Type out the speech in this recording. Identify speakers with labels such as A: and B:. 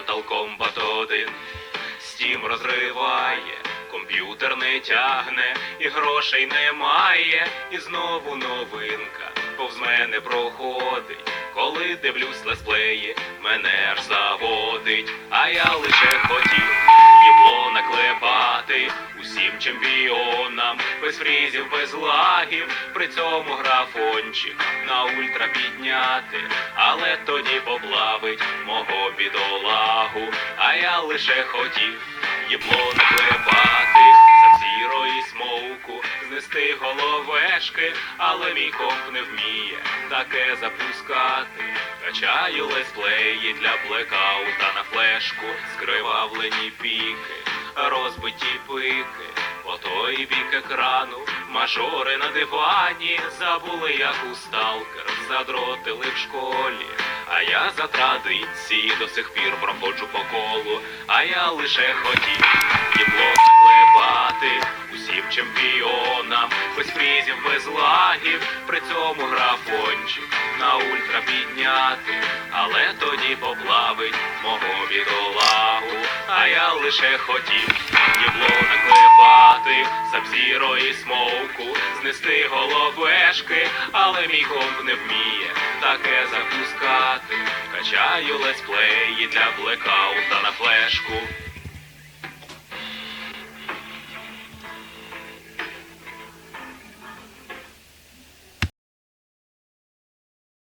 A: Mortal Kombat 1 Стім розриває, комп'ютер не тягне, і грошей немає, і знову новинка повз мене проходить. Коли дивлюсь летсплеї, мене аж заводить, а я лише хотів їбло наклепати усім чемпіонам, без фрізів, без лагів, при цьому графончик на ультра підняти, але тоді поплавить мого бідолагу, а я лише хотів їбло наклепати, Сабзіро і смоуку, знести головешки, але мій комп не вміє таке запускати. Качаю летсплеї для блекаута на флешку, скривавлені піки, розбиті пики, по той бік екрану, мажори на дивані, забули, як у сталкер, задротили в школі. А я за традиції до сих пір проходжу по колу, а я лише хотів їбло клепати усім чемпіонам, без фрізів, без лагів, при цьому графончик на ультра підняти, але тоді поплавить мого бідолагу, а я лише хотів їбло наклепати, сабзіро і смоуку, знести головешки, але мій комп не вміє таке запускати. Качаю летсплеї для блекаута на флешку.